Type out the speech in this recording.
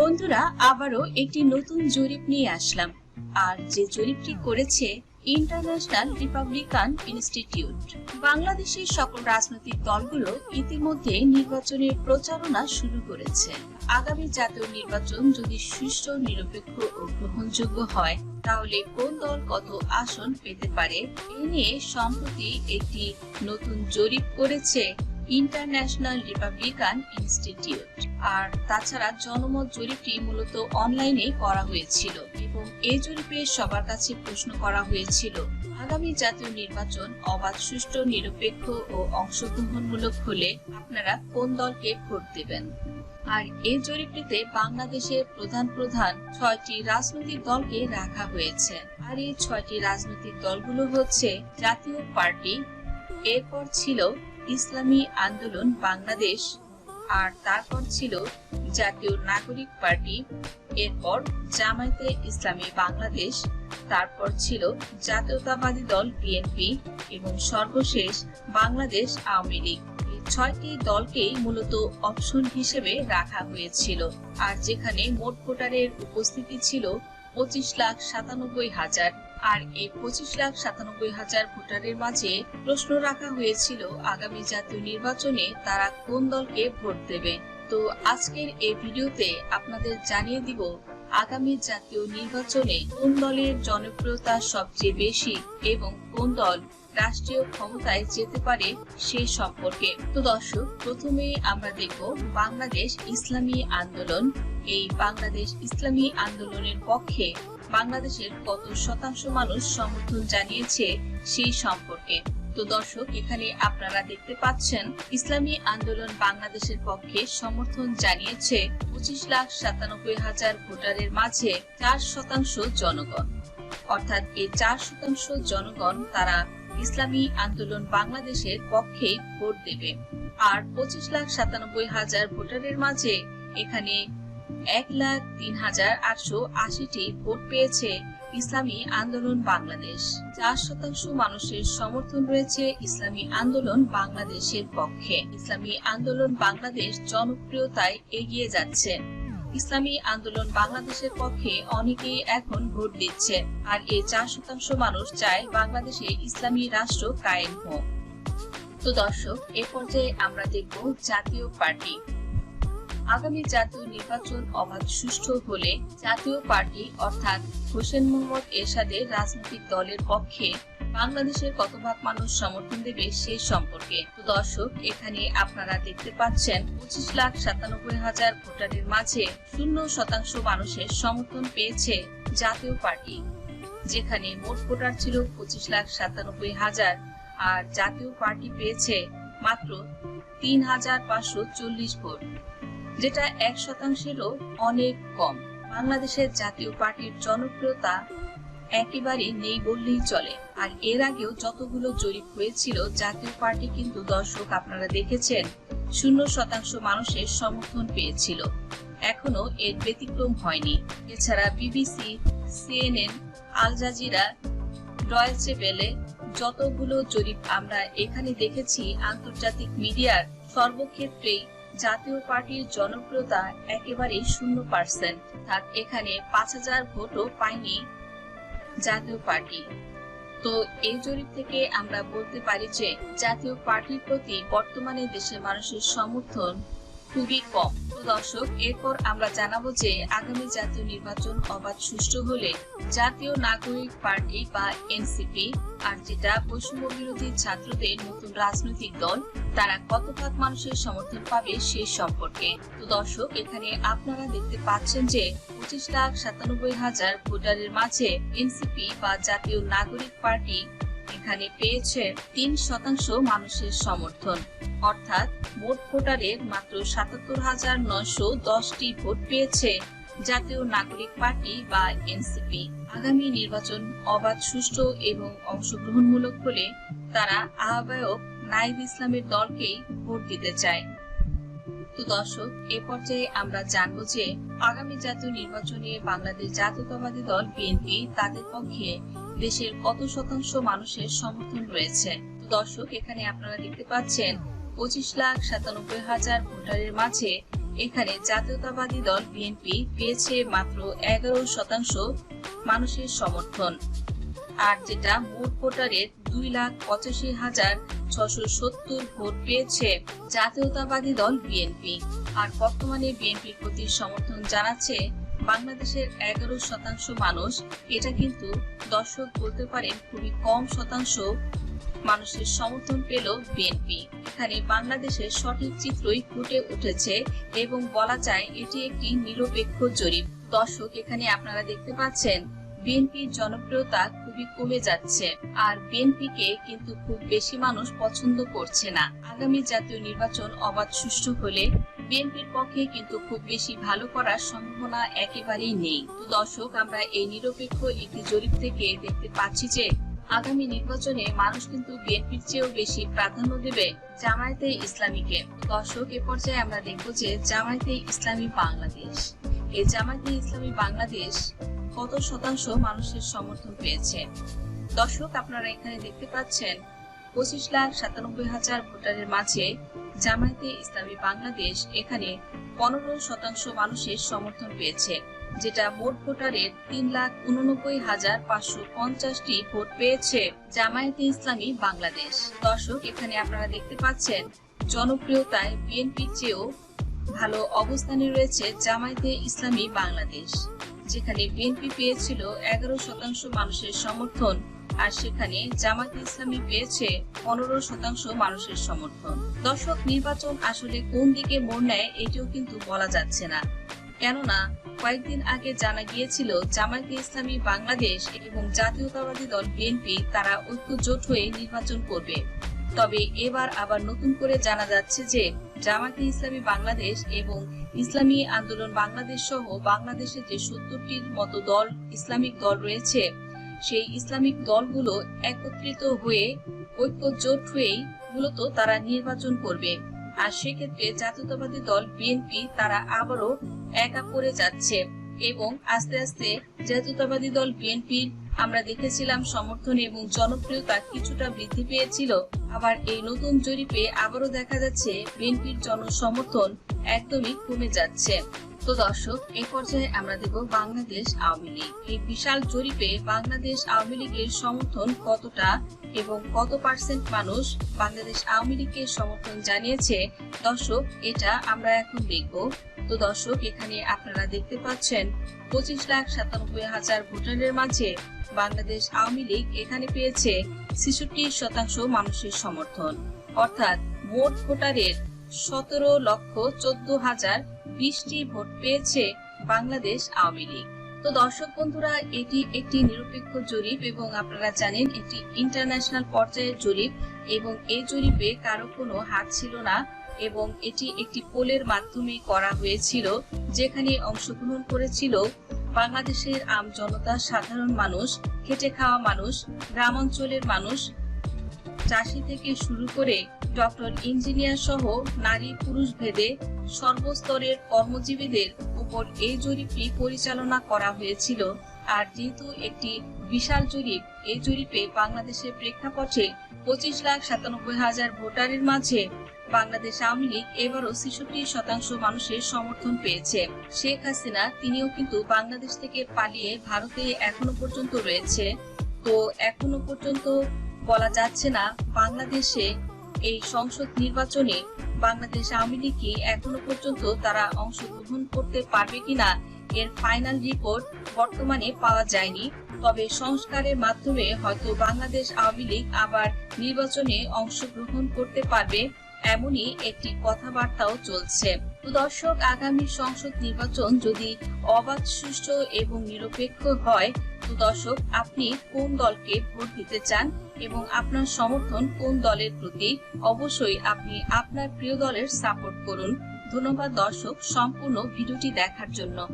বন্ধুরা, আবারও একটি নতুন জরিপ নিয়ে আসলাম। আর যে জরিপটি করেছে ইন্টারন্যাশনাল রিপাবলিকান ইনস্টিটিউট। বাংলাদেশের সকল রাজনৈতিক দলগুলো ইতিমধ্যে নির্বাচনের প্রচারণা শুরু করেছে। আগামী জাতীয় নির্বাচন যদি সুষ্ঠু, নিরপেক্ষ ও গ্রহণযোগ্য হয়, তাহলে কোন দল কত আসন পেতে পারে? এ নিয়ে সম্প্রতি একটি নতুন জরিপ করেছে ইন্টারন্যাশনাল রিপাবলিকান ইনস্টিটিউট। আর তাছাড়া জনমত জরিপটি মূলত অনলাইনে করা হয়েছিল এবং এই জরিপে সবার কাছে প্রশ্ন করা হয়েছিল, আগামী জাতীয় নির্বাচন অবাধ, সুষ্ঠু, নিরপেক্ষ ও অংশগ্রহণমূলক হলে আপনারা কোন দলকে ভোট দেবেন? আর এই জরিপটিতে বাংলাদেশের প্রধান প্রধান ছয়টি রাজনৈতিক দলকে রাখা হয়েছে। আর এই ছয়টি রাজনৈতিক দলগুলো হচ্ছে জাতীয় পার্টি, এরপর ছিল ইসলামী আন্দোলন বাংলাদেশ আর তারপর ছিল জাতীয় নাগরিক পার্টি। এরপর জামায়াতে ইসলামী বাংলাদেশ, তারপর ছিল জাতীয়তাবাদী দল বিএনপি এবং সর্বশেষ বাংলাদেশ আওয়ামী লীগ। ছয়টি দলকেই মূলত অপশন হিসেবে রাখা হয়েছিল। আর যেখানে মোট ভোটারের উপস্থিতি ছিল পঁচিশ লাখ সাতানব্বই হাজার। আর এই পঁচিশ লাখ সাতানব্বই হাজার ভোটারের মাঝে প্রশ্ন রাখা হয়েছিল, আগামী জাতীয় নির্বাচনে তারা কোন দলকে ভোট দেবে। তো আজকের এই ভিডিওতে আপনাদের জানিয়ে দিব, আগামী জাতীয় নির্বাচনে কোন দলের জনপ্রিয়তা সবচেয়ে বেশি এবং কোন দল রাষ্ট্রীয় ক্ষমতায় যেতে পারে সে সম্পর্কে। তো দর্শক, প্রথমে আমরা দেখব বাংলাদেশ ইসলামী আন্দোলন। এই বাংলাদেশ ইসলামী আন্দোলনের পক্ষে বাংলাদেশের কত শতাংশ মানুষ সমর্থন জানিয়েছে সেই সম্পর্কে। তো দর্শক, এখানে আপনারা দেখতে পাচ্ছেন, ইসলামী আন্দোলন বাংলাদেশের পক্ষে সমর্থন জানিয়েছে পঁচিশ লাখ সাতানব্বই হাজার ভোটারের মাঝে চার শতাংশ জনগণ। অর্থাৎ এই চার শতাংশ জনগণ তারা ইসলামী আন্দোলন বাংলাদেশের পক্ষে ভোট দেবে। আর পঁচিশ লাখ সাতানব্বই হাজার ভোটারের মাঝে এখানে এক লাখ তিন হাজার আটশো আশিটি ভোট পেয়েছে ইসলামী আন্দোলন বাংলাদেশ। চার শতাংশ মানুষের সমর্থন রয়েছে ইসলামী আন্দোলন বাংলাদেশের পক্ষে। ইসলামী আন্দোলন বাংলাদেশ জনপ্রিয়তায় এগিয়ে যাচ্ছে। ইসলামী আন্দোলন বাংলাদেশের পক্ষে অনেকেই এখন ভোট দিচ্ছে, আর এই চার শতাংশ মানুষ চায় বাংলাদেশে ইসলামী রাষ্ট্র কায়েম হোক। তো দর্শক, এ পর্যায়ে আমরা দেখব জাতীয় পার্টি। আগামী জাতীয় নির্বাচন অবাধ সুষ্ঠু হলে জাতীয় পার্টি অর্থাৎ হোসেন মোহাম্মদ এরশাদের রাজনৈতিক দলের পক্ষে বাংলাদেশের কত ভাগ মানুষ সমর্থন দেবে সে সম্পর্কে? তো দর্শক, এখানে আপনারা দেখতে পাচ্ছেন, পঁচিশ লাখ সাতানব্বই হাজার ভোটারের মাঝে শূন্য শতাংশ মানুষের সমর্থন পেয়েছে জাতীয় পার্টি, যেখানে মোট ভোটার ছিল পঁচিশ লাখ সাতানব্বই হাজার, আর জাতীয় পার্টি পেয়েছে মাত্র তিন হাজার পাঁচশো চল্লিশ ভোট, যেটা এক শতাংশেরও অনেক কম। বাংলাদেশের জাতীয় পার্টির জনপ্রিয়তা একেবারে নেই বললেই চলে। আর এর আগেও যতগুলো জরিপ হয়েছিল, জাতীয় পার্টি কিন্তু দর্শক আপনারা দেখেছেন, শূন্য শতাংশ মানুষের সমর্থন পেয়েছিল। এখনও এর ব্যতিক্রম হয়নি। এছাড়া বিবিসি, সিএনএন, আল জাজিরা ডয়েলচে বেলে যতগুলো জরিপ আমরা এখানে দেখেছি, আন্তর্জাতিক মিডিয়ার সর্বক্ষেত্রেই জাতীয় পার্টির জনপ্রিয়তা একেবারে শূন্য পার্সেন্ট অর্থাৎ এখানে পাঁচ হাজার ভোটও পায়নি জাতীয় পার্টি। তো এই জরিপ থেকে আমরা বলতে পারি যে, জাতীয় পার্টির প্রতি বর্তমানে দেশের মানুষের সমর্থন খুবই কম। দর্শক, এরপর আমরা জানাব যে আগামী জাতীয় নির্বাচন অবাধ সুষ্ঠু হলে জাতীয় নাগরিক পার্টি বা এনসিপি, আর যেটা বৈষম্য বিরোধী ছাত্রদের নতুন রাজনৈতিক দল, তারা কত ভাগ মানুষের সমর্থন পাবে সে সম্পর্কে। তো দর্শক, এখানে আপনারা দেখতে পাচ্ছেন যে পঁচিশ লাখ সাতানব্বই হাজার ভোটারের মাঝে এনসিপি বা জাতীয় নাগরিক পার্টি এখানে পেয়েছে তিন শতাংশ মানুষের সমর্থন। অর্থাৎ মোট ভোটারের মাত্র সাতাত্তর হাজার নয়শো দশটি ভোট পেয়েছে জাতীয় নাগরিক পার্টি বা এনসিপি। আগামী নির্বাচন অবাধ, সুষ্ঠু এবং অংশগ্রহণমূলক হলে তারা আহ্বায়ক নাইব ইসলামের দলকেই ভোট দিতে চায়। তো দর্শক, এ পর্যায়ে আমরা জানব যে আগামী জাতীয় নির্বাচনে বাংলাদেশ জাতীয়তাবাদী দল বিএনপি তাদের পক্ষে দেশের কত শতাংশ মানুষের সমর্থন রয়েছে? দর্শক, এখানে আপনারা দেখতে পাচ্ছেন, পঁচিশ লাখ সাতানব্বই হাজার ভোটারের মাঝে এখানে জাতীয়তাবাদী দল বিএনপি পেয়েছে মাত্র এগারো শতাংশ মানুষের সমর্থন। আর যেটা মোট ভোটারের দুই লাখ পঁচাশি হাজার ছশো সত্তর ভোট পেয়েছে জাতীয়তাবাদী দল বিএনপি। আর বর্তমানে বিএনপির প্রতি সমর্থন জানাচ্ছে বাংলাদেশের এগারো শতাংশ মানুষ এটা কিন্তু দর্শক বলতে পারেন খুবই কম শতাংশ মানুষের সমর্থন পেল বিএনপি। এখানে বাংলাদেশের সঠিক চিত্রই ফুটে উঠেছে এবং বলা যায় এটি একটি নিরপেক্ষ জরিপ। দর্শক, এখানে আপনারা দেখতে পাচ্ছেন, বিএনপির জনপ্রিয়তা খুবই কমে যাচ্ছে আর বিএনপিকে কিন্তু খুব বেশি মানুষ পছন্দ করছে না। আগামী জাতীয় নির্বাচন অবাধ সুষ্ঠু হলে বিএনপির পক্ষে কিন্তু খুব বেশি ভালো করার সম্ভাবনা একেবারেই নেই। তো দর্শক, আমরা এই নিরপেক্ষ একটি জরিপ থেকে দেখতে পাচ্ছি যে, আগামী নির্বাচনে মানুষ কিন্তু বিএনপির চেয়েও বেশি প্রাধান্য দেবে জামায়াতে ইসলামীকে। দর্শক, এ পর্যায়ে আমরা দেখব যে, জামায়াতে ইসলামী বাংলাদেশ। এই জামায়াতে ইসলামী বাংলাদেশ কত শতাংশ মানুষের সমর্থন পেয়েছে? দর্শক, আপনারা এখানে দেখতে পাচ্ছেন, পঁচিশ লাখ সাতানব্বই হাজার ভোটারের মাঝে জামায়াতে ইসলামী বাংলাদেশ এখানে পনেরো শতাংশ মানুষের সমর্থন পেয়েছে, যেটা মোট ভোটারের তিন লাখ উননব্বই হাজার পাঁচশো পঞ্চাশটি ভোট পেয়েছে জামায়াতে ইসলামী বাংলাদেশ। দর্শক, এখানে আপনারা দেখতে পাচ্ছেন, জনপ্রিয়তায় বিএনপির চেয়েও ভালো অবস্থানে রয়েছে জামায়াতে ইসলামী বাংলাদেশ। যেখানে বিএনপি পেয়েছিল এগারো শতাংশ মানুষের সমর্থন, আর সেখানে জামাত ইসলামী পেয়েছে পনেরো শতাংশ মানুষের সমর্থন। দর্শক, নির্বাচন আসলে কোন দিকে মোড় নেয় এটিও কিন্তু বলা যাচ্ছে না। কেননা, কয়েকদিন আগে জানা গিয়েছিল জামায়াতে ইসলামী বাংলাদেশ এবং জাতীয়তাবাদী দল বিএনপি তারা ঐক্য জোট হয়ে নির্বাচন করবে। তবে এবার আবার নতুন করে জানা যাচ্ছে যে জামায়াতে ইসলামী বাংলাদেশ এবং ইসলামী আন্দোলন বাংলাদেশ সহ বাংলাদেশে যে সত্তরটির মতো দল ইসলামিক দল রয়েছে, সেই ইসলামিক দলগুলো একত্রিত হয়ে ঐক্য জোট হয়েই মূলত তারা নির্বাচন করবে। আর সেক্ষেত্রে জাতীয়তাবাদী দল বিএনপি তারা আবারও একা করে যাচ্ছে। এবং আস্তে আস্তে জাতীয়তাবাদী দল বিএনপির আমরা দেখেছিলাম সমর্থন এবং জনপ্রিয়তা কিছুটা বৃদ্ধি পেয়েছিল। আবার এই নতুন জরিপে আবারও দেখা যাচ্ছে বিএনপির জনসমর্থন একদমই কমে যাচ্ছে। তো দর্শক এই পর্যায়ে আমরা দেব বাংলাদেশ আওয়ামী লীগ। এই বিশাল জরিপে বাংলাদেশ আওয়ামী লীগের সমর্থন কতটা এবং কত পার্সেন্ট মানুষ বাংলাদেশ আওয়ামী লীগের সমর্থন জানিয়েছে? দর্শক, এটা আমরা এখন দেখব। তো দর্শক এখানে আপনারা দেখতে পাচ্ছেন। পঁচিশ লাখ সাতানব্বই হাজার ভোটারের মাঝে বাংলাদেশ আওয়ামী লীগ এখানে পেয়েছে ছেষট্টি শতাংশ মানুষের সমর্থন। অর্থাৎ মোট ভোটারের সতেরো লক্ষ চোদ্দ হাজার বিশটি ভোট পেয়েছে বাংলাদেশ আওয়ামী লীগ। তো দর্শক বন্ধুরা, এটি একটি নিরপেক্ষ জরিপ এবং আপনারা জানেন এটি ইন্টারন্যাশনাল পর্যায়ের জরিপ এবং এই জরিপে কারও কোনো হাত ছিল না। এবং এটি একটি পোলের মাধ্যমে করা হয়েছিল, যেখানে অংশগ্রহণ করেছিল বাংলাদেশের আম জনতা, সাধারণ মানুষ, খেটে খাওয়া মানুষ, গ্রামাঞ্চলের মানুষ, চাষি থেকে শুরু করে ডক্টর ইঞ্জিনিয়ার সহ নারী পুরুষ ভেদে সর্বস্তরের কর্মজীবীদের উপর এই জরিপটি পরিচালনা করা হয়েছিল। আর যেহেতু একটি বিশাল জরিপ, এই জরিপে বাংলাদেশের প্রেক্ষাপটে পঁচিশ লাখ সাতানব্বই হাজার ভোটারের মাঝে বাংলাদেশ আওয়ামী লীগ এবারও ছেষট্টি শতাংশ মানুষের সমর্থন পেয়েছে। শেখ হাসিনা, তিনিও কিন্তু বাংলাদেশ থেকে পালিয়ে ভারতে এখনও পর্যন্ত রয়েছে। তো এখনও পর্যন্ত বলা যাচ্ছে না, বাংলাদেশে এই সংসদ নির্বাচনে বাংলাদেশ আওয়ামী লীগ কি এখনও পর্যন্ত তারা অংশগ্রহণ করতে পারবে কিনা, এর ফাইনাল রিপোর্ট বর্তমানে পাওয়া যায়নি। তবে সংস্কারের মাধ্যমে হয়তো বাংলাদেশ আওয়ামী লীগ আবার নির্বাচনে অংশগ্রহণ করতে পারবে। এমনই একটি কথাবার্তাও চলছে। দর্শক, আগামী সংসদ নির্বাচন যদি অবাধ, সুষ্ঠু এবং নিরপেক্ষ হয়, তো দর্শক, আপনি কোন দলকে ভোট দিতে চান এবং আপনার সমর্থন কোন দলের প্রতি? অবশ্যই আপনি আপনার প্রিয় দলের সাপোর্ট করুন। ধন্যবাদ দর্শক, সম্পূর্ণ ভিডিওটি দেখার জন্য।